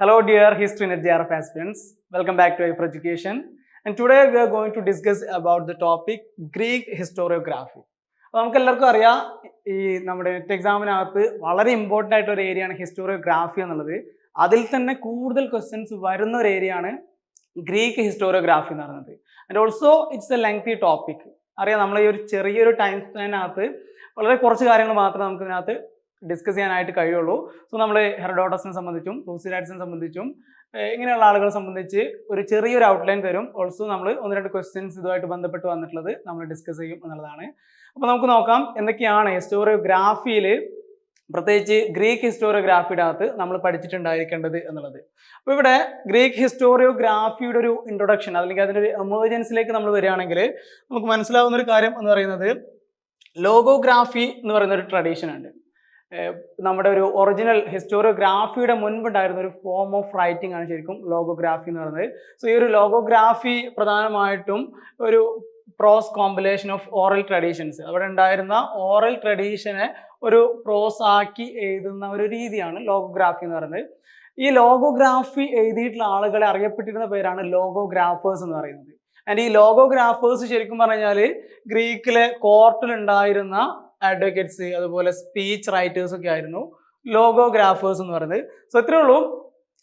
Hello, dear History Net JRF aspirants. Welcome back to Hyper Education. And today we are going to discuss about the topic Greek historiography. അപ്പോൾ നമുക്ക് എല്ലാവർക്കും അറിയാം ഈ നമ്മുടെ net എക്സാമിനകത്ത് വളരെ important ആയിട്ട് ഒരു ഏരിയ ആണ് ഹിസ്റ്റോറിയോഗ്രാഫി എന്നുള്ളത് അതിൽ തന്നെ കൂടുതൽ ക്വസ്റ്റ്യൻസ് വരുന്ന ഒരു ഏരിയ ആണ് ഗ്രീക്ക് ഹിസ്റ്റോറിയോഗ്രാഫി എന്ന് പറയുന്നത് and also it's a lengthy topic അറിയാം നമ്മൾ ഈ ഒരു ചെറിയൊരു ടൈം സ്പാനകത്ത് വളരെ കുറച്ച് കാര്യങ്ങൾ മാത്രമേ നമുക്ക് ഇതിനകത്ത് ഡിസ്കസ് ചെയ്യാനായിട്ട് കഴിയുള്ളൂ. സോ നമ്മൾ ഹെറഡോട്ടസിനെ സംബന്ധിച്ചും ലൂസിഡാറ്റ്സിനെ സംബന്ധിച്ചും ഇങ്ങനെയുള്ള ആളുകളെ സംബന്ധിച്ച് ഒരു ചെറിയൊരു ഔട്ട്ലൈൻ തരും ഓൾസോ നമ്മൾ ഒന്ന് രണ്ട് ക്വസ്റ്റ്യൻസ് ഇതുമായിട്ട് ബന്ധപ്പെട്ട് വന്നിട്ടുള്ളത് നമ്മൾ ഡിസ്കസ് ചെയ്യും എന്നുള്ളതാണ്. അപ്പോൾ നമുക്ക് നോക്കാം എന്തൊക്കെയാണ് ഹിസ്റ്റോറിയോഗ്രാഫിയിൽ പ്രത്യേകിച്ച് ഗ്രീക്ക് ഹിസ്റ്റോറിയോഗ്രാഫിയുടെ അകത്ത് നമ്മൾ പഠിച്ചിട്ടുണ്ടായിരിക്കേണ്ടത് എന്നുള്ളത്. അപ്പോൾ ഇവിടെ ഗ്രീക്ക് ഹിസ്റ്റോറിയോഗ്രാഫിയുടെ ഒരു ഇൻട്രൊഡക്ഷൻ അല്ലെങ്കിൽ അതിന്റെ ഒരു എമർജൻസിലേക്ക് നമ്മൾ വരികയാണെങ്കിൽ നമുക്ക് മനസ്സിലാവുന്ന ഒരു കാര്യം എന്ന് പറയുന്നത് ലോഗോഗ്രാഫി എന്ന് പറയുന്ന ഒരു ട്രഡീഷൻ ഉണ്ട്. നമ്മുടെ ഒരു ഒറിജിനൽ ഹിസ്റ്റോറിയോഗ്രാഫിയുടെ മുൻപുണ്ടായിരുന്ന ഒരു ഫോം ഓഫ് റൈറ്റിംഗ് ആണ് ശരിക്കും ലോഗോഗ്രാഫി എന്ന് പറയുന്നത്. സോ ഈ ഒരു ലോഗോഗ്രാഫി പ്രധാനമായിട്ടും ഒരു prose compilation of oral traditions അവിടെ ഉണ്ടായിരുന്ന ഓറൽ ട്രഡീഷനെ ഒരു പ്രോസ് ആക്കി എഴുതുന്ന ഒരു രീതിയാണ് ലോഗോഗ്രാഫി എന്ന് പറയുന്നത്. ഈ ലോഗോഗ്രാഫി എഴുതിയിട്ടുള്ള ആളുകളെ അറിയപ്പെട്ടിരുന്ന പേരാണ് ലോഗോഗ്രാഫേഴ്സ് എന്ന് പറയുന്നത്. ആൻഡ് ഈ ലോഗോഗ്രാഫേഴ്സ് ശരിക്കും പറഞ്ഞാൽ ഗ്രീക്കിലെ കോർട്ടിൽ ഉണ്ടായിരുന്ന അഡ്വക്കേറ്റ്സ് അതുപോലെ സ്പീച്ച് റൈറ്റേഴ്സ് ഒക്കെ ആയിരുന്നു. ലോഗോഗ്രാഫേഴ്സ് എന്ന് പറയുന്നത്. സോ ഇത്രയേ ഉള്ളൂ.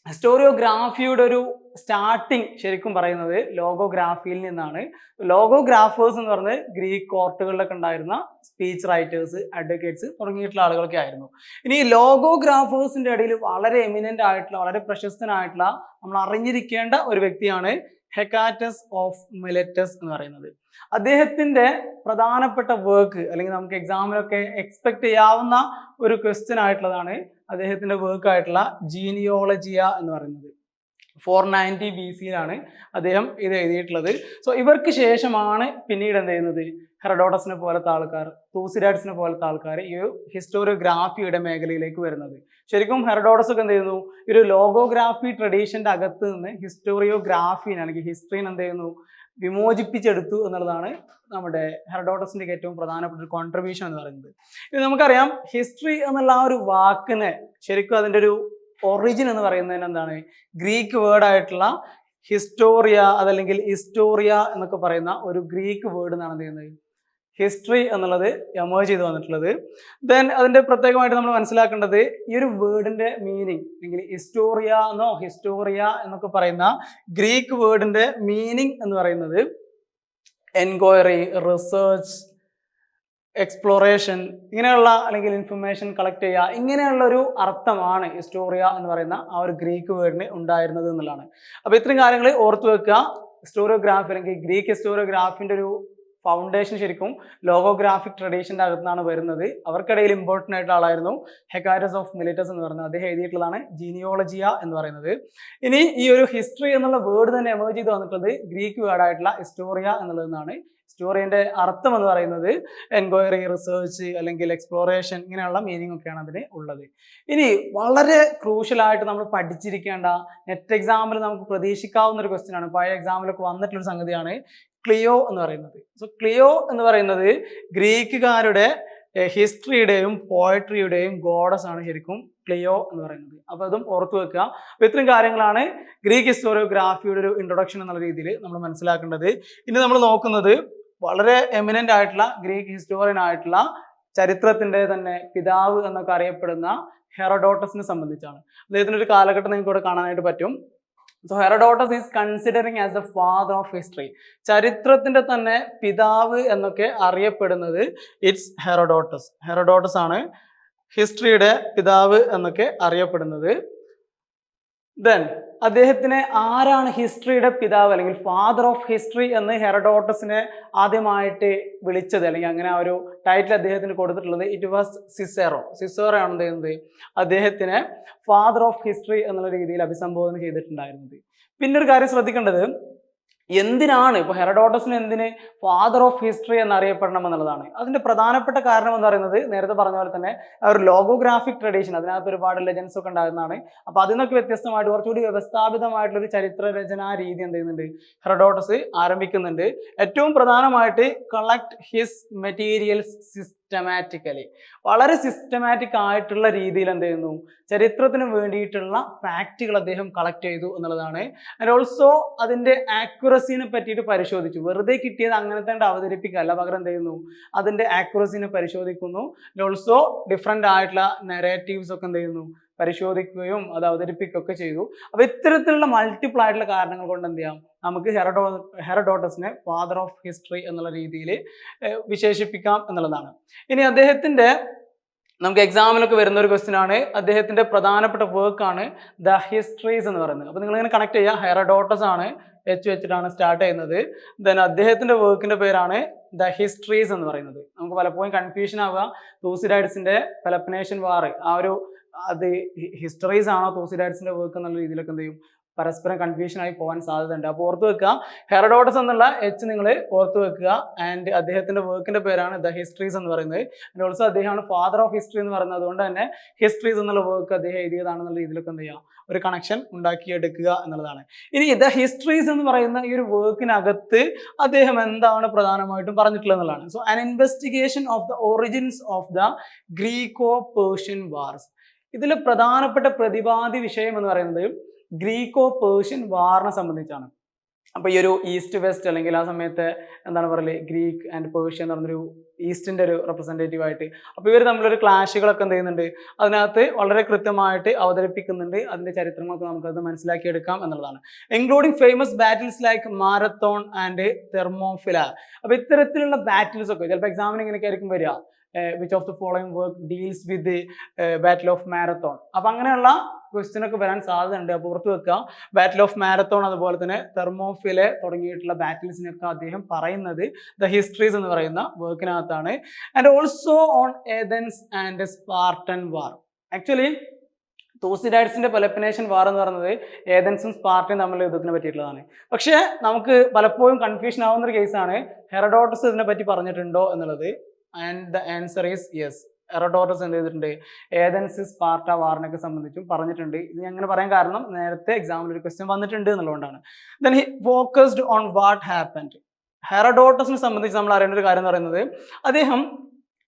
സ്റ്റോറിയോഗ്രാഫിയുടെ ഒരു സ്റ്റാർട്ടിങ് ശരിക്കും പറയുന്നത് ലോഗോഗ്രാഫിയിൽ നിന്നാണ്. ലോഗോഗ്രാഫേഴ്സ് എന്ന് പറയുന്നത് ഗ്രീക്ക് കോർട്ടുകളിലൊക്കെ ഉണ്ടായിരുന്ന സ്പീച്ച് റൈറ്റേഴ്സ് അഡ്വക്കേറ്റ്സ് തുടങ്ങിയിട്ടുള്ള ആളുകളൊക്കെ ആയിരുന്നു. ഇനി ലോഗോഗ്രാഫേഴ്സിന്റെ ഇടയിൽ വളരെ എമിനന്റ് ആയിട്ടുള്ള വളരെ പ്രശസ്തനായിട്ടുള്ള നമ്മൾ അറിഞ്ഞിരിക്കേണ്ട ഒരു വ്യക്തിയാണ് ഹെക്കാറ്റസ് ഓഫ് മിലറ്റസ് എന്ന് പറയുന്നത്. അദ്ദേഹത്തിന്റെ പ്രധാനപ്പെട്ട വർക്ക് അല്ലെങ്കിൽ നമുക്ക് എക്സാമിലൊക്കെ എക്സ്പെക്ട് ചെയ്യാവുന്ന ഒരു ക്വസ്റ്റ്യൻ ആയിട്ടുള്ളതാണ് അദ്ദേഹത്തിന്റെ വർക്ക് ആയിട്ടുള്ള ജീനിയോളജിയ എന്ന് പറയുന്നത്. ഫോർ നയന്റി ബി സിയിലാണ് അദ്ദേഹം ഇത് എഴുതിയിട്ടുള്ളത്. സോ ഇവർക്ക് ശേഷമാണ് പിന്നീട് എന്ത് ചെയ്യുന്നത്? ഹെറഡോട്ടസിനെ പോലത്തെ ആൾക്കാർ തൂസിഡാറ്റ്സിനെ പോലത്തെ ആൾക്കാർ ഈ ഹിസ്റ്റോറിയോഗ്രാഫിയുടെ മേഖലയിലേക്ക് വരുന്നത്. ശരിക്കും ഹെറഡോട്ടസ് ഒക്കെ എന്ത് ചെയ്യുന്നു? ഒരു ലോഗോഗ്രാഫി ട്രഡീഷന്റെ അകത്ത് നിന്ന് ഹിസ്റ്റോറിയോഗ്രാഫീനെ അല്ലെങ്കിൽ ഹിസ്റ്ററിനെ എന്ത് ചെയ്യുന്നു? വിമോചിപ്പിച്ചെടുത്തു എന്നുള്ളതാണ് നമ്മുടെ ഹെറഡോട്ടസിന്റെ ഏറ്റവും പ്രധാനപ്പെട്ട ഒരു കോൺട്രിബ്യൂഷൻ എന്ന് പറയുന്നത്. ഇത് നമുക്കറിയാം ഹിസ്റ്ററി എന്നുള്ള ആ ഒരു വാക്കിനെ ശരിക്കും അതിന്റെ ഒരു ഒറിജിൻ എന്ന് പറയുന്നതിന് എന്താണ്? ഗ്രീക്ക് വേർഡ് ആയിട്ടുള്ള ഹിസ്റ്റോറിയ അതല്ലെങ്കിൽ ഹിസ്റ്റോറിയ എന്നൊക്കെ പറയുന്ന ഒരു ഗ്രീക്ക് വേർഡ് എന്നാണ് എന്ത് ചെയ്യുന്നത്? ഹിസ്റ്ററി എന്നുള്ളത് എമേജ് ചെയ്ത് വന്നിട്ടുള്ളത്. ദെൻ അതിന്റെ പ്രത്യേകമായിട്ട് നമ്മൾ മനസ്സിലാക്കേണ്ടത് ഈ ഒരു വേർഡിന്റെ മീനിങ് അല്ലെങ്കിൽ ഹിസ്റ്റോറിയ എന്നോ ഹിസ്റ്റോറിയ എന്നൊക്കെ പറയുന്ന ഗ്രീക്ക് വേർഡിന്റെ മീനിങ് എന്ന് പറയുന്നത് എൻക്വയറി റിസർച്ച് എക്സ്പ്ലോറേഷൻ ഇങ്ങനെയുള്ള അല്ലെങ്കിൽ ഇൻഫർമേഷൻ കളക്ട് ചെയ്യുക ഇങ്ങനെയുള്ള ഒരു അർത്ഥമാണ് ഹിസ്റ്റോറിയ എന്ന് പറയുന്ന ആ ഒരു ഗ്രീക്ക് വേർഡിന് ഉണ്ടായിരുന്നത് എന്നുള്ളതാണ്. അപ്പോൾ ഇത്രയും കാര്യങ്ങൾ ഓർത്തു വെക്കുക. ഹിസ്റ്റോറിയോഗ്രാഫി അല്ലെങ്കിൽ ഗ്രീക്ക് ഹിസ്റ്റോറിയോഗ്രാഫിന്റെ ഒരു ഫൗണ്ടേഷൻ ശരിക്കും ലോഗോഗ്രാഫിക് ട്രഡീഷന്റെ അകത്തുനിന്നാണ് വരുന്നത്. അവർക്കിടയിൽ ഇമ്പോർട്ടന്റ് ആയിട്ടുള്ള ആളായിരുന്നു ഹെക്കാരസ് ഓഫ് മിലിറ്റസ് എന്ന് പറയുന്നത്. അദ്ദേഹം എഴുതിയിട്ടുള്ളതാണ് ജീനിയോളജിയ എന്ന് പറയുന്നത്. ഇനി ഈ ഒരു ഹിസ്റ്ററി എന്നുള്ള വേർഡ് തന്നെ എമേജ് ചെയ്ത് വന്നിട്ടുള്ളത് ഗ്രീക്ക് വേർഡായിട്ടുള്ള ഹിസ്റ്റോറിയ എന്നുള്ളതാണ് ഹിസ്റ്റോറിയന്റെ അർത്ഥം എന്ന് പറയുന്നത് എൻക്വയറി റിസേർച്ച് അല്ലെങ്കിൽ എക്സ്പ്ലോറേഷൻ ഇങ്ങനെയുള്ള മീനിങ് ഒക്കെയാണ് അതിന് ഉള്ളത്. ഇനി വളരെ ക്രൂഷ്യലായിട്ട് നമ്മൾ പഠിച്ചിരിക്കേണ്ട നെറ്റ് എക്സാമിൽ നമുക്ക് പ്രതീക്ഷിക്കാവുന്ന ഒരു ക്വസ്റ്റ്യൻ ആണ്. പഴയ എക്സാമിലൊക്കെ വന്നിട്ടുള്ളൊരു സംഗതിയാണ് ക്ലിയോ എന്ന് പറയുന്നത്. സോ ക്ലിയോ എന്ന് പറയുന്നത് ഗ്രീക്കുകാരുടെ ഹിസ്റ്ററിയുടെയും പോയട്രിയുടെയും ഗോഡസ് ആണ് ശരിക്കും ക്ലിയോ എന്ന് പറയുന്നത്. അപ്പോൾ അതും ഓർത്തു വെക്കുക. അപ്പോൾ ഇത്രയും കാര്യങ്ങളാണ് ഗ്രീക്ക് ഹിസ്റ്റോറിയോഗ്രാഫിയുടെ ഒരു ഇൻട്രൊഡക്ഷൻ എന്നുള്ള രീതിയിൽ നമ്മൾ മനസ്സിലാക്കേണ്ടത്. ഇനി നമ്മൾ നോക്കുന്നത് വളരെ എമിനന്റ് ആയിട്ടുള്ള ഗ്രീക്ക് ഹിസ്റ്റോറിയൻ ആയിട്ടുള്ള ചരിത്രത്തിന്റെ തന്നെ പിതാവ് എന്നൊക്കെ അറിയപ്പെടുന്ന ഹെറഡോട്ടസിനെ സംബന്ധിച്ചാണ്. അദ്ദേഹത്തിന്റെ ഒരു കാലഘട്ടം നിങ്ങൾക്ക് ഇവിടെ കാണാനായിട്ട് പറ്റും. So Herodotus is considering as a father of history ചരിത്രത്തിന്റെ തന്നെ പിതാവ് എന്നൊക്കെ അറിയപ്പെടുന്നത് ഇറ്റ്സ് ഹെറഡോട്ടസ് ഹെറഡോട്ടസ് ആണ് ഹിസ്റ്ററിയുടെ പിതാവ് എന്നൊക്കെ അറിയപ്പെടുന്നത്. ദെൻ അദ്ദേഹത്തിനെ ആരാണ് ഹിസ്റ്ററിയുടെ പിതാവ് അല്ലെങ്കിൽ ഫാദർ ഓഫ് ഹിസ്റ്ററി എന്ന് ഹെറഡോട്ടസിനെ ആദ്യമായിട്ട് വിളിച്ചത് അല്ലെങ്കിൽ അങ്ങനെ ആ ഒരു ടൈറ്റിൽ അദ്ദേഹത്തിന് കൊടുത്തിട്ടുള്ളത് ഇറ്റ് വാസ് സിസേറോ സിസേറോ ആണ് എന്ത് അദ്ദേഹത്തിന് ഫാദർ ഓഫ് ഹിസ്റ്ററി എന്നുള്ള രീതിയിൽ അഭിസംബോധന ചെയ്തിട്ടുണ്ടായിരുന്നത്. പിന്നെ ഒരു കാര്യം ശ്രദ്ധിക്കേണ്ടത് എന്തിനാണ് ഇപ്പൊ ഹെറഡോട്ടസിന് എന്തിന് ഫാദർ ഓഫ് ഹിസ്റ്ററി എന്നറിയപ്പെടണം എന്നുള്ളതാണ് അതിന്റെ പ്രധാനപ്പെട്ട കാരണം എന്ന് പറയുന്നത് നേരത്തെ പറഞ്ഞ പോലെ തന്നെ ഒരു ലോഗോഗ്രാഫിക് ട്രഡീഷൻ അതിനകത്ത് ഒരുപാട് ലെജൻസ് ഒക്കെ ഉണ്ടാകുന്നതാണ്. അപ്പൊ അതിൽ നിന്നൊക്കെ വ്യത്യസ്തമായിട്ട് കുറച്ചുകൂടി വ്യവസ്ഥാപിതമായിട്ടുള്ള ഒരു ചരിത്ര രചനാ രീതി എന്ത് ചെയ്യുന്നുണ്ട്? ഹെറഡോട്ടസ് ആരംഭിക്കുന്നുണ്ട്. ഏറ്റവും പ്രധാനമായിട്ട് കളക്ട് ഹിസ് മെറ്റീരിയൽസ് സിസ്റ്റമാറ്റിക്കലി വളരെ സിസ്റ്റമാറ്റിക് ആയിട്ടുള്ള രീതിയിൽ എന്ത് ചെയ്യുന്നു? ചരിത്രത്തിന് വേണ്ടിയിട്ടുള്ള ഫാക്റ്റുകൾ അദ്ദേഹം കളക്ട് ചെയ്തു എന്നുള്ളതാണ്. ആൻഡ് ഓൾസോ അതിന്റെ ആക്യുറസിനെ പറ്റിയിട്ട് പരിശോധിച്ചു. വെറുതെ കിട്ടിയത് അങ്ങനെ തന്നെ അവതരിപ്പിക്കുകയല്ല. പകരം എന്ത് ചെയ്യുന്നു? അതിന്റെ ആക്യുറസിനെ പരിശോധിക്കുന്നു. ആൻഡ് ഓൾസോ ഡിഫറെന്റ് ആയിട്ടുള്ള നെറേറ്റീവ്സ് ഒക്കെ എന്ത് ചെയ്യുന്നു? പരിശോധിക്കുകയും അത് അവതരിപ്പിക്കുകയൊക്കെ ചെയ്തു. അപ്പൊ ഇത്തരത്തിലുള്ള മൾട്ടിപ്പിൾ ആയിട്ടുള്ള കാരണങ്ങൾ കൊണ്ട് എന്ത് ചെയ്യാം? നമുക്ക് ഹെറഡോ ഹെറഡോട്ടസിനെ ഫാദർ ഓഫ് ഹിസ്റ്ററി എന്നുള്ള രീതിയിൽ വിശേഷിപ്പിക്കാം എന്നുള്ളതാണ്. ഇനി അദ്ദേഹത്തിന്റെ നമുക്ക് എക്സാമിലൊക്കെ വരുന്ന ഒരു ക്വസ്റ്റ്യൻ ആണ്. അദ്ദേഹത്തിന്റെ പ്രധാനപ്പെട്ട വർക്കാണ് ദ ഹിസ്റ്ററീസ് എന്ന് പറയുന്നത്. അപ്പൊ നിങ്ങൾ ഇങ്ങനെ കണക്ട് ചെയ്യുക ഹെറഡോട്ടസ് ആണ് എച്ച് വെച്ചിട്ടാണ് സ്റ്റാർട്ട് ചെയ്യുന്നത്. ദെൻ അദ്ദേഹത്തിന്റെ വർക്കിന്റെ പേരാണ് ദ ഹിസ്റ്ററീസ് എന്ന് പറയുന്നത്. നമുക്ക് പലപ്പോഴും കൺഫ്യൂഷൻ ആവുക. തൂസിഡൈഡ്സിന്റെ പെലപ്പനേഷൻ വാർ ആ ഒരു അത് ഹിസ്റ്ററീസ് ആണോ തോസിഡാറ്റ്സിന്റെ വർക്ക് എന്നുള്ള രീതിയിലൊക്കെ എന്ത് ചെയ്യും? പരസ്പരം കൺഫ്യൂഷൻ ആയി പോകാൻ സാധ്യതയുണ്ട്. അപ്പോൾ ഓർത്ത് വെക്കുക ഹെറഡോട്ടസ് എന്നുള്ള എച്ച് നിങ്ങൾ ഓർത്ത് വെക്കുക. ആൻഡ് അദ്ദേഹത്തിന്റെ വർക്കിന്റെ പേരാണ് ദ ഹിസ്റ്ററീസ് എന്ന് പറയുന്നത്. ആൻഡ് ഓൾസോ അദ്ദേഹമാണ് ഫാദർ ഓഫ് ഹിസ്റ്ററി എന്ന് പറയുന്നത്. അതുകൊണ്ട് തന്നെ ഹിസ്റ്ററീസ് എന്നുള്ള വർക്ക് അദ്ദേഹം എഴുതിയതാണെന്നുള്ള രീതിയിലൊക്കെ എന്ത് ചെയ്യുക? ഒരു കണക്ഷൻ ഉണ്ടാക്കിയെടുക്കുക എന്നുള്ളതാണ്. ഇനി ദ ഹിസ്റ്ററീസ് എന്ന് പറയുന്ന ഈ ഒരു വർക്കിനകത്ത് അദ്ദേഹം എന്താണ് പ്രധാനമായിട്ടും പറഞ്ഞിട്ടുള്ളത് എന്നുള്ളതാണ്. So an investigation of the origins of the Greco Persian wars ഇതിൽ പ്രധാനപ്പെട്ട പ്രതിപാദ്യ വിഷയം എന്ന് പറയുന്നത് ഗ്രീക്കോ പേർഷ്യൻ വാറിനെ സംബന്ധിച്ചാണ്. അപ്പൊ ഈ ഒരു ഈസ്റ്റ് വെസ്റ്റ് അല്ലെങ്കിൽ ആ സമയത്ത് എന്താണ് പറയൽ ഗ്രീക്ക് ആൻഡ് പേർഷ്യ എന്ന് പറഞ്ഞൊരു ഈസ്റ്റിന്റെ ഒരു റെപ്രസെന്റേറ്റീവ് ആയിട്ട്. അപ്പൊ ഇവർ തമ്മിലൊരു ക്ലാഷുകളൊക്കെ എന്ത് ചെയ്യുന്നുണ്ട്? അതിനകത്ത് വളരെ കൃത്യമായിട്ട് അവതരിപ്പിക്കുന്നുണ്ട്. അതിന്റെ ചരിത്രങ്ങളൊക്കെ നമുക്കത് മനസ്സിലാക്കിയെടുക്കാം എന്നുള്ളതാണ്. Including famous battles like Marathon and Thermopylae അപ്പൊ ഇത്തരത്തിലുള്ള ബാറ്റിൽസ് ഒക്കെ ചിലപ്പോൾ എക്സാമിന് ഇങ്ങനെയൊക്കെ ആയിരിക്കും വരിക. Which of the following work deals with battle of Marathon അപ്പം അങ്ങനെയുള്ള ക്വസ്റ്റ്യനൊക്കെ വരാൻ സാധ്യതയുണ്ട്. അപ്പോൾ ഓർത്ത് വെക്കുക. ബാറ്റിൽ ഓഫ് മാരത്തോൺ അതുപോലെ തന്നെ തെർമോഫിലെ തുടങ്ങിയിട്ടുള്ള ബാറ്റിൽസിനൊക്കെ അദ്ദേഹം പറയുന്നത് ദ ഹിസ്റ്ററീസ് എന്ന് പറയുന്ന വർക്കിനകത്താണ് and also on Athens and Spartan war actually തോസിഡൈഡ്സിന്റെ Peloponnesian war എന്ന് പറയുന്നത് ഏതൻസും സ്പാർട്ടയും തമ്മിലുള്ള യുദ്ധത്തിനെ പറ്റിയിട്ടുള്ളതാണ്. പക്ഷേ നമുക്ക് പലപ്പോഴും കൺഫ്യൂഷൻ ആവുന്ന ഒരു കേസാണ് ഹെറഡോട്ടസ് ഇതിനെ പറ്റി പറഞ്ഞിട്ടുണ്ടോ എന്നുള്ളത്. And the answer is yes Herodotus എന്ത് ചെയ്തിട്ടുണ്ട്? ഏതൻസ് സ്പാർട്ട വാറിനൊക്കെ സംബന്ധിച്ചും പറഞ്ഞിട്ടുണ്ട്. ഇത് ഞാൻ അങ്ങനെ പറയാൻ കാരണം നേരത്തെ എക്സാമിൽ ഒരു ക്വസ്റ്റ്യൻ വന്നിട്ടുണ്ട് എന്നുള്ളതുകൊണ്ടാണ്. Then he focused on what happened ഹെറഡോട്ടസിനെ സംബന്ധിച്ച് നമ്മൾ അറിയേണ്ട ഒരു കാര്യം എന്ന് പറയുന്നത് അദ്ദേഹം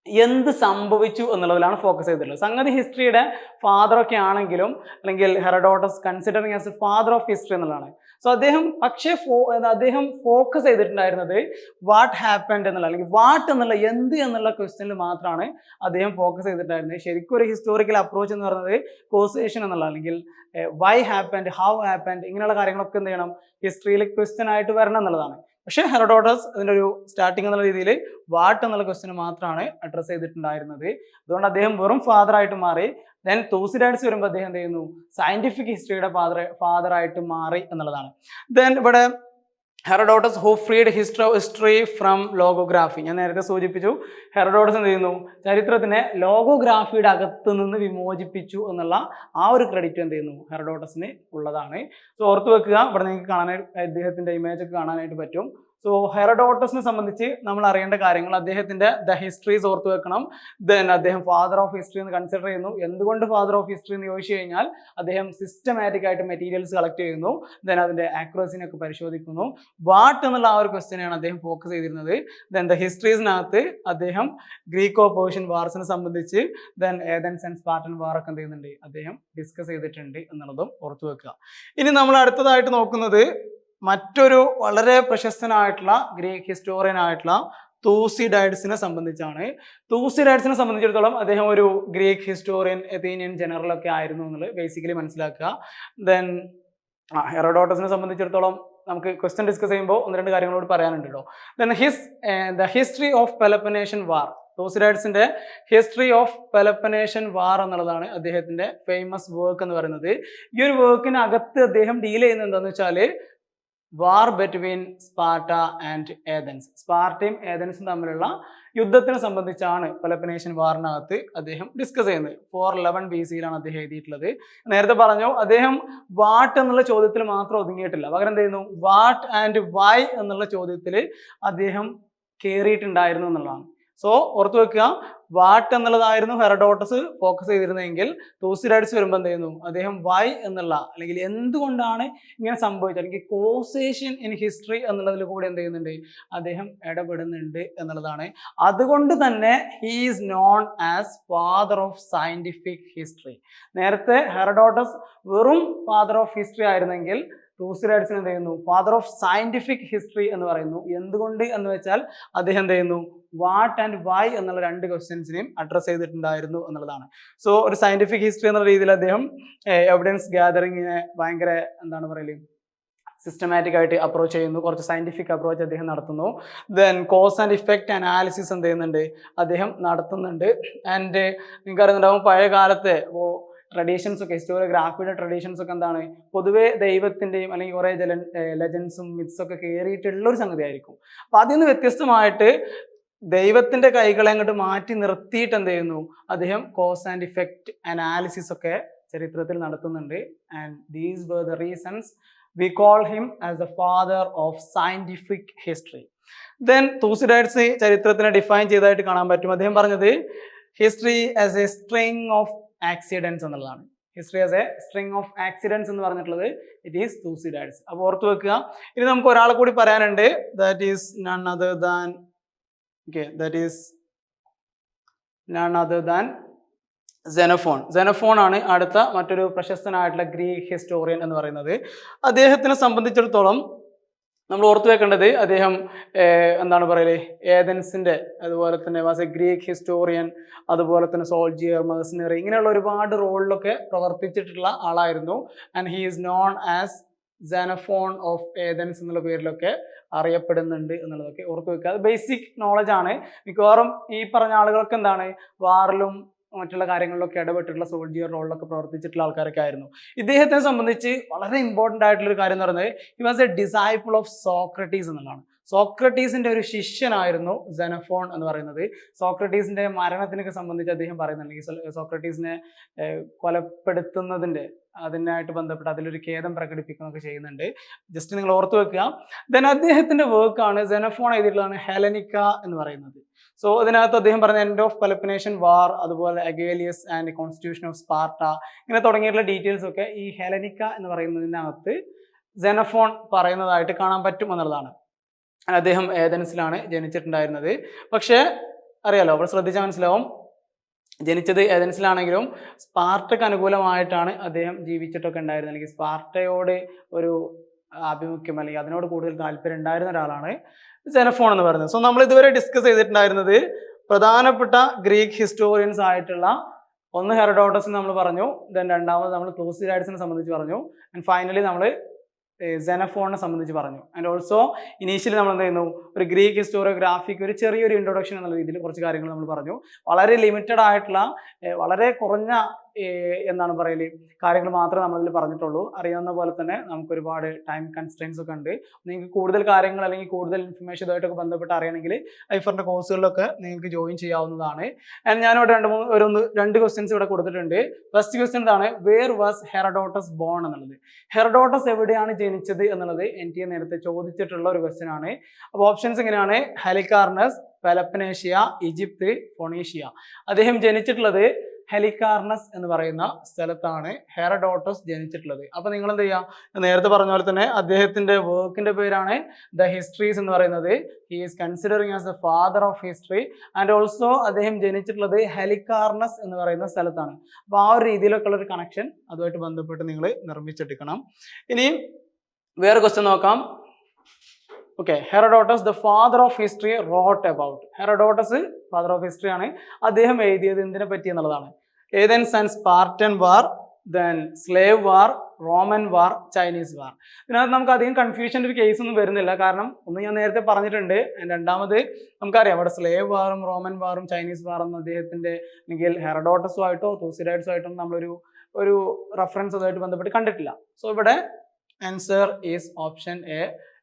എന്ത് സംഭവിച്ചു എന്നുള്ളതിലാണ് ഫോക്കസ് ചെയ്തിട്ടുള്ളത്. സംഗതി ഹിസ്റ്ററിയുടെ ഫാദർ ഒക്കെ ആണെങ്കിലും അല്ലെങ്കിൽ Herodotus considering as a father of history എന്നുള്ളതാണ്. സോ അദ്ദേഹം പക്ഷേ ഫോ അദ്ദേഹം ഫോക്കസ് ചെയ്തിട്ടുണ്ടായിരുന്നത് വാട്ട് ഹാപ്പൻഡ് എന്നുള്ള അല്ലെങ്കിൽ വാട്ട് എന്നുള്ള എന്ത് എന്നുള്ള ക്വസ്റ്റ്യനിൽ മാത്രമാണ് അദ്ദേഹം ഫോക്കസ് ചെയ്തിട്ടുണ്ടായിരുന്നത്. ശരിക്കും ഒരു ഹിസ്റ്റോറിക്കൽ അപ്രോച്ച് എന്ന് പറയുന്നത് കോസേഷൻ എന്നുള്ള അല്ലെങ്കിൽ വൈ ഹാപ്പൻഡ് ഹൗ ഹാപ്പൻഡ് ഇങ്ങനെയുള്ള കാര്യങ്ങളൊക്കെ എന്ത് ചെയ്യണം? ഹിസ്റ്ററിയിൽ ക്വസ്റ്റ്യൻ ആയിട്ട് വരണം എന്നുള്ളതാണ്. പക്ഷേ ഹെറഡോട്ടസ് അതിന്റെ ഒരു സ്റ്റാർട്ടിംഗ് എന്നുള്ള രീതിയിൽ വാട്ട് എന്നുള്ള ക്വസ്റ്റിന് മാത്രമാണ് അഡ്രസ്സ് ചെയ്തിട്ടുണ്ടായിരുന്നത്. അതുകൊണ്ട് അദ്ദേഹം വെറും ഫാദർ ആയിട്ട് മാറി ദെൻ തൂസിഡൈഡ്സ് വരുമ്പോൾ അദ്ദേഹം എന്ത് ചെയ്യുന്നു? സയന്റിഫിക് ഹിസ്റ്ററിയുടെ ഫാദർ ഫാദർ ആയിട്ട് മാറി എന്നുള്ളതാണ്. ദെൻ ഇവിടെ ഹെറഡോട്ടസ് ഹു ഫ്രീഡ് ഹിസ്റ്റോ ഹിസ്റ്ററി ഫ്രം ലോഗോഗ്രാഫി ഞാൻ നേരത്തെ സൂചിപ്പിച്ചു ഹെറഡോട്ടസ് എന്ത് ചെയ്യുന്നു? ചരിത്രത്തിനെ ലോഗോഗ്രാഫിയുടെ അകത്ത് നിന്ന് വിമോചിപ്പിച്ചു എന്നുള്ള ആ ഒരു ക്രെഡിറ്റ് എന്ത് ചെയ്യുന്നു? ഹെറഡോട്ടസിന് ഉള്ളതാണ്. സോ ഓർത്ത് വെക്കുക ഇവിടെ നിങ്ങൾക്ക് കാണാനായിട്ട് അദ്ദേഹത്തിന്റെ ഇമേജ് ഒക്കെ കാണാനായിട്ട് പറ്റും. സോ ഹെറഡോട്ടസിനെ സംബന്ധിച്ച് നമ്മൾ അറിയേണ്ട കാര്യങ്ങൾ അദ്ദേഹത്തിന്റെ ദ ഹിസ്റ്ററീസ് ഓർത്ത് വെക്കണം. ദെൻ അദ്ദേഹം ഫാദർ ഓഫ് ഹിസ്റ്ററി എന്ന് കൺസിഡർ ചെയ്യുന്നു. എന്തുകൊണ്ട് ഫാദർ ഓഫ് ഹിസ്റ്ററി എന്ന് ചോദിച്ചു കഴിഞ്ഞാൽ അദ്ദേഹം സിസ്റ്റമാറ്റിക് ആയിട്ട് മെറ്റീരിയൽസ് കളക്ട് ചെയ്യുന്നു. ദെൻ അതിന്റെ ആക്യുറസിനൊക്കെ പരിശോധിക്കുന്നു. വാട്ട് എന്നുള്ള ആ ഒരു ക്വസ്റ്റ്യനാണ് അദ്ദേഹം ഫോക്കസ് ചെയ്തിരുന്നത്. ദെൻ ദ ഹിസ്റ്ററീസിനകത്ത് അദ്ദേഹം ഗ്രീക്കോ പേർഷ്യൻ വാർസിനെ സംബന്ധിച്ച് then Athens and Spartan war ഒക്കെ എന്ത് ചെയ്യുന്നുണ്ട്? അദ്ദേഹം ഡിസ്കസ് ചെയ്തിട്ടുണ്ട് എന്നുള്ളതും ഓർത്തു വെക്കുക. ഇനി നമ്മൾ അടുത്തതായിട്ട് നോക്കുന്നത് മറ്റൊരു വളരെ പ്രശസ്തനായിട്ടുള്ള ഗ്രീക്ക് ഹിസ്റ്റോറിയൻ ആയിട്ടുള്ള തൂസിഡൈഡ്സിനെ സംബന്ധിച്ചാണ്. തൂസിഡൈഡ്സിനെ സംബന്ധിച്ചിടത്തോളം അദ്ദേഹം ഒരു ഗ്രീക്ക് ഹിസ്റ്റോറിയൻ എത്തീനിയൻ ജനറൽ ഒക്കെ ആയിരുന്നു എന്നുള്ളത് ബേസിക്കലി മനസ്സിലാക്കുക. ദെൻ ഹെറോഡോട്ടസിനെ സംബന്ധിച്ചിടത്തോളം നമുക്ക് ക്വസ്റ്റ്യൻ ഡിസ്കസ് ചെയ്യുമ്പോൾ ഒന്ന് രണ്ട് കാര്യങ്ങളോട് പറയാനുണ്ടല്ലോ. Then his the history of Peloponnesian war തൂസിഡൈഡ്സിന്റെ history of Peloponnesian war എന്നുള്ളതാണ് അദ്ദേഹത്തിന്റെ ഫേമസ് വർക്ക് എന്ന് പറയുന്നത്. ഈ ഒരു വർക്കിനകത്ത് അദ്ദേഹം ഡീൽ ചെയ്യുന്നത് എന്താണെന്ന് വെച്ചാൽ war between Sparta and Athens സ്പാർട്ടയും ഏതൻസും തമ്മിലുള്ള യുദ്ധത്തിനെ സംബന്ധിച്ചാണ് പെലപ്പനേഷ്യൻ വാറിനകത്ത് അദ്ദേഹം ഡിസ്കസ് ചെയ്യുന്നത്. ഫോർ ലെവൻ ബി സിയിലാണ് അദ്ദേഹം എഴുതിയിട്ടുള്ളത്. നേരത്തെ പറഞ്ഞു അദ്ദേഹം വാട്ട് എന്നുള്ള ചോദ്യത്തിൽ മാത്രം ഒതുങ്ങിയിട്ടില്ല. പകരം എന്ത് ചെയ്യുന്നു? വാട്ട് ആൻഡ് വൈ എന്നുള്ള ചോദ്യത്തിൽ അദ്ദേഹം കയറിയിട്ടുണ്ടായിരുന്നു എന്നുള്ളതാണ്. സോ ഓർത്ത് വെക്കുക വാട്ട് എന്നുള്ളതായിരുന്നു ഹെറഡോട്ടസ് ഫോക്കസ് ചെയ്തിരുന്നതെങ്കിൽ തൂസിഡൈഡ്സ് വരുമ്പോൾ എന്ത് ചെയ്യുന്നു? അദ്ദേഹം വൈ എന്നുള്ള അല്ലെങ്കിൽ എന്തുകൊണ്ടാണ് ഇങ്ങനെ സംഭവിച്ചത്? അല്ലെങ്കിൽ കോസേഷൻ ഇൻ ഹിസ്റ്ററി എന്നുള്ളതിൽ കൂടി എന്ത് ചെയ്യുന്നുണ്ട്? അദ്ദേഹം ഇടപെടുന്നുണ്ട് എന്നുള്ളതാണ്. അതുകൊണ്ട് തന്നെ he is known as father of scientific history നേരത്തെ ഹെറഡോട്ടസ് വെറും ഫാദർ ഓഫ് ഹിസ്റ്ററി ആയിരുന്നെങ്കിൽ ടൂസിഡൈഡ്സിന് എന്ത് ചെയ്യുന്നു? ഫാദർ ഓഫ് സയന്റിഫിക് ഹിസ്റ്ററി എന്ന് പറയുന്നു. എന്തുകൊണ്ട് എന്ന് വെച്ചാൽ അദ്ദേഹം എന്ത് ചെയ്യുന്നു? വാട്ട് ആൻഡ് വൈ എന്നുള്ള രണ്ട് ക്വസ്റ്റ്യൻസിനെയും അഡ്രസ്സ് ചെയ്തിട്ടുണ്ടായിരുന്നു എന്നുള്ളതാണ്. സോ ഒരു സയന്റിഫിക് ഹിസ്റ്ററി എന്നുള്ള രീതിയിൽ അദ്ദേഹം എവിഡൻസ് ഗ്യാതറിങ്ങിനെ ഭയങ്കര എന്താണ് പറയൽ? സിസ്റ്റമാറ്റിക് ആയിട്ട് അപ്രോച്ച് ചെയ്യുന്നു. കുറച്ച് സയന്റിഫിക് അപ്രോച്ച് അദ്ദേഹം നടത്തുന്നു. Then cause and effect analysis എന്ത് ചെയ്യുന്നുണ്ട്? അദ്ദേഹം നടത്തുന്നുണ്ട്. ആൻഡ് നിങ്ങൾക്ക് അറിയുന്നുണ്ടാവും പഴയ കാലത്തെ ഇപ്പോൾ ട്രഡീഷൻസ് ഒക്കെ ഹിസ്റ്റോറിയോഗ്രാഫിയുടെ ട്രഡീഷൻസ് ഒക്കെ എന്താണ്? പൊതുവെ ദൈവത്തിന്റെയും അല്ലെങ്കിൽ കുറേ ജല ലെജൻസും മിത്സൊക്കെ കയറിയിട്ടുള്ള ഒരു സംഗതി ആയിരിക്കും അപ്പോൾ അതിൽ നിന്ന് വ്യത്യസ്തമായിട്ട് ദൈവത്തിന്റെ കൈകളെ അങ്ങോട്ട് മാറ്റി നിർത്തിയിട്ട് എന്ത് ചെയ്യുന്നു? അദ്ദേഹം കോസ് ആൻഡ് ഇഫക്റ്റ് അനാലിസിസ് ഒക്കെ ചരിത്രത്തിൽ നടത്തുന്നുണ്ട്. And these were the reasons we call him as the father of scientific history then Thucydides ചരിത്രത്തിനെ define ചെയ്തതായിട്ട് കാണാൻ പറ്റും. അദ്ദേഹം പറഞ്ഞത് history as a string of accidents എന്നുള്ളതാണ്. History as a string of accidents എന്ന് പറഞ്ഞിട്ടുള്ളത് ഇറ്റ് ഈസ് തൂസിഡാഡ്സ് അപ്പോൾ ഓർത്ത് വെക്കുക. ഇനി നമുക്ക് ഒരാളെ കൂടി പറയാനുണ്ട്. That is none other than okay that is none other than Xenophon Xenophon ആണ് അടുത്ത മറ്റൊരു പ്രശസ്തനായിട്ടുള്ള ഗ്രീക്ക് ഹിസ്റ്റോറിയൻ എന്ന് പറയുന്നത്. അദ്ദേഹത്തിനെ സംബന്ധിച്ചിടത്തോളം നമ്മൾ ഓർത്തു വെക്കേണ്ടത് അദ്ദേഹം എന്താണ് പറയൽ? ഏതൻസിന്റെ അതുപോലെ തന്നെ വാസ് എ ഗ്രീക്ക് ഹിസ്റ്റോറിയൻ അതുപോലെ തന്നെ സോൾജിയർ മെഴ്സണറി ഇങ്ങനെയുള്ള ഒരുപാട് റോളിലൊക്കെ പ്രവർത്തിച്ചിട്ടുള്ള ആളായിരുന്നു. And he is known as Xenophon of Athens എന്നുള്ള പേരിലൊക്കെ അറിയപ്പെടുന്നുണ്ട് എന്നുള്ളതൊക്കെ ഓർത്തു വെക്കുക. അത് ബേസിക് നോളജാണ് മിക്കവാറും ഈ പറഞ്ഞ ആളുകൾക്ക് എന്താണ്? വാറിലും മറ്റുള്ള കാര്യങ്ങളിലൊക്കെ ഇടപെട്ടിട്ടുള്ള സോൾജിയർ റോളിലൊക്കെ പ്രവർത്തിച്ചിട്ടുള്ള ആൾക്കാരൊക്കെ ആയിരുന്നു. ഇദ്ദേഹത്തെ സംബന്ധിച്ച് വളരെ ഇമ്പോർട്ടന്റ് ആയിട്ടുള്ള ഒരു കാര്യം എന്ന് പറയുന്നത് he was a disciple of Socrates എന്നുള്ളതാണ്. സോക്രട്ടീസിന്റെ ഒരു ശിഷ്യനായിരുന്നു ജനഫോൺ എന്ന് പറയുന്നത്. സോക്രട്ടീസിന്റെ മരണത്തിനൊക്കെ സംബന്ധിച്ച് അദ്ദേഹം പറയുന്നുണ്ട് ഈ സോക്രട്ടീസിനെ കൊലപ്പെടുത്തുന്നതിന്റെ അതിനായിട്ട് ബന്ധപ്പെട്ട് അതിലൊരു ഖേദം പ്രകടിപ്പിക്കുകയൊക്കെ ചെയ്യുന്നുണ്ട്. ജസ്റ്റ് നിങ്ങൾ ഓർത്തു വെക്കുക. ദെൻ അദ്ദേഹത്തിന്റെ വർക്കാണ് ജനഫോൺ എഴുതിയിട്ടുള്ളതാണ് ഹെലനിക്ക എന്ന് പറയുന്നത്. സോ അതിനകത്ത് അദ്ദേഹം പറഞ്ഞ എൻഡ് ഓഫ് പലപ്പിനേഷൻ വാർ അതുപോലെ Agesilaus and constitution of Sparta ഇങ്ങനെ തുടങ്ങിയിട്ടുള്ള ഡീറ്റെയിൽസ് ഒക്കെ ഈ ഹെലനിക്ക എന്ന് പറയുന്നതിനകത്ത് ജെനഫോൺ പറയുന്നതായിട്ട് കാണാൻ പറ്റും എന്നുള്ളതാണ്. അദ്ദേഹം ഏതൻസിലാണ് ജനിച്ചിട്ടുണ്ടായിരുന്നത്. പക്ഷേ അറിയാലോ അവിടെ ശ്രദ്ധിച്ചാൽ മനസ്സിലാവും. ജനിച്ചത് ഏതൻസിലാണെങ്കിലും സ്പാർട്ടക്ക് അനുകൂലമായിട്ടാണ് അദ്ദേഹം ജീവിച്ചിട്ടൊക്കെ ഉണ്ടായിരുന്നത്. അല്ലെങ്കിൽ സ്പാർട്ടയോട് ഒരു ആഭിമുഖ്യം അല്ലെങ്കിൽ അതിനോട് കൂടുതൽ താല്പര്യം ഉണ്ടായിരുന്ന ഒരാളാണ് ജനഫോൺ എന്ന് പറയുന്നത്. സോ നമ്മൾ ഇതുവരെ ഡിസ്കസ് ചെയ്തിട്ടുണ്ടായിരുന്നത് പ്രധാനപ്പെട്ട ഗ്രീക്ക് ഹിസ്റ്റോറിയൻസ് ആയിട്ടുള്ള ഒന്ന് ഹെറഡോട്ടസ് നമ്മൾ പറഞ്ഞു ദെൻ രണ്ടാമത് നമ്മൾ ക്ലോസിഡൈഡ്സിനെ സംബന്ധിച്ച് പറഞ്ഞു ആൻഡ് ഫൈനലി നമ്മൾ ജെനഫോണിനെ സംബന്ധിച്ച് പറഞ്ഞു. ആൻഡ് ഓൾസോ ഇനീഷ്യലി നമ്മൾ എന്ത് ചെയ്യുന്നു? ഒരു ഗ്രീക്ക് ഹിസ്റ്റോറിയോഗ്രാഫിക്ക് ഒരു ചെറിയൊരു ഇൻട്രൊഡക്ഷൻ എന്നുള്ള രീതിയിൽ കുറച്ച് കാര്യങ്ങൾ നമ്മൾ പറഞ്ഞു. വളരെ ലിമിറ്റഡ് ആയിട്ടുള്ള വളരെ കുറഞ്ഞ എന്താണ് പറയൽ. കാര്യങ്ങൾ മാത്രമേ നമ്മളതിൽ പറഞ്ഞിട്ടുള്ളൂ. അറിയാവുന്ന പോലെ തന്നെ നമുക്ക് ഒരുപാട് ടൈം കൺസ്ട്രെയിൻസ് ഒക്കെ ഉണ്ട്. നിങ്ങൾക്ക് കൂടുതൽ കാര്യങ്ങൾ അല്ലെങ്കിൽ കൂടുതൽ ഇൻഫർമേഷൻ ഇതുമായിട്ടൊക്കെ ബന്ധപ്പെട്ട് അറിയണമെങ്കിൽ ഐഫറിന്റെ കോഴ്സുകളിലൊക്കെ നിങ്ങൾക്ക് ജോയിൻ ചെയ്യാവുന്നതാണ്. ആൻഡ് ഞാനിവിടെ രണ്ട് മൂന്ന് ഒരു രണ്ട് ക്വസ്റ്റ്യൻസ് ഇവിടെ കൊടുത്തിട്ടുണ്ട്. ഫസ്റ്റ് ക്വസ്റ്റ്യൻ ഇതാണ് വേർ വാസ് ഹെറഡോട്ടസ് ബോൺ എന്നുള്ളത്. ഹെറഡോട്ടസ് എവിടെയാണ് ജനിച്ചത് എന്നുള്ളത് എനിക്ക് നേരത്തെ ചോദിച്ചിട്ടുള്ള ഒരു ക്വസ്റ്റ്യൻ ആണ്. അപ്പോൾ ഓപ്ഷൻസ് ഇങ്ങനെയാണ്. ഹെലിക്കാർണസ് പെലപ്പനേഷ്യ ഈജിപ്ത് ഫൊണീഷ്യ അദ്ദേഹം ജനിച്ചിട്ടുള്ളത് ഹെലിക്കാർണസ് എന്ന് പറയുന്ന സ്ഥലത്താണ് ഹെറഡോട്ടസ് ജനിച്ചിട്ടുള്ളത്. അപ്പൊ നിങ്ങൾ എന്ത് ചെയ്യാ നേരത്തെ പറഞ്ഞ പോലെ തന്നെ അദ്ദേഹത്തിന്റെ വർക്കിന്റെ പേരാണ് ദ ഹിസ്റ്ററീസ് എന്ന് പറയുന്നത്. He is considering as the father of history and also അദ്ദേഹം ജനിച്ചിട്ടുള്ളത് ഹെലിക്കാർണസ് എന്ന് പറയുന്ന സ്ഥലത്താണ്. അപ്പൊ ആ ഒരു രീതിയിലൊക്കെ ഉള്ള ഒരു കണക്ഷൻ അതുമായിട്ട് ബന്ധപ്പെട്ട് നിങ്ങൾ നിർമ്മിച്ചെടുക്കണം. ഇനി വേറെ ക്വസ്റ്റ്യൻ നോക്കാം. Okay Herodotus the father of history wrote about Herodotus father of history ആണ്. അദ്ദേഹം എഴുതിയത് എന്തിനെ പറ്റി എന്നുള്ളതാണ്. Athens and Spartan war then slave war Roman war Chinese war ഇതിനകത്ത് നമുക്ക് അധികം കൺഫ്യൂഷന്റെ ഒരു കേസ് ഒന്നും വരുന്നില്ല. കാരണം ഒന്ന് ഞാൻ നേരത്തെ പറഞ്ഞിട്ടുണ്ട്. രണ്ടാമത് നമുക്കറിയാം അവിടെ സ്ലേവ് വാറും റോമൻ വാറും ചൈനീസ് വാറും അദ്ദേഹത്തിന്റെ അല്ലെങ്കിൽ ഹെറഡോട്ടസുമായിട്ടോ ആയിട്ടോ നമ്മളൊരു ഒരു റെഫറൻസ് അതുമായിട്ട് ബന്ധപ്പെട്ട് കണ്ടിട്ടില്ല. സോ ഇവിടെ answer is option A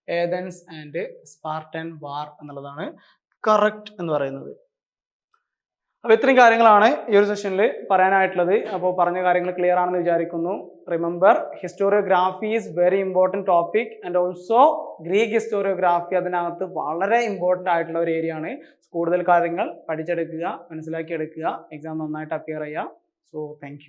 Athens and Spartan war എന്നുള്ളതാണ് കറക്റ്റ് എന്ന് പറയുന്നത്. അപ്പോൾ ഇത്രയും കാര്യങ്ങളാണ് ഈ ഒരു സെഷനിൽ പറയാനായിട്ടുള്ളത്. അപ്പോൾ പറഞ്ഞ കാര്യങ്ങൾ ക്ലിയർ ആണെന്ന് വിചാരിക്കുന്നു. Remember historiography is very important topic and also Greek historiography അതിനകത്ത് വളരെ ഇമ്പോർട്ടന്റ് ആയിട്ടുള്ള ഒരു ഏരിയ ആണ്. കൂടുതൽ കാര്യങ്ങൾ പഠിച്ചെടുക്കുക മനസ്സിലാക്കിയെടുക്കുക എക്സാം നന്നായിട്ട് അപ്പിയർ ചെയ്യുക. So thank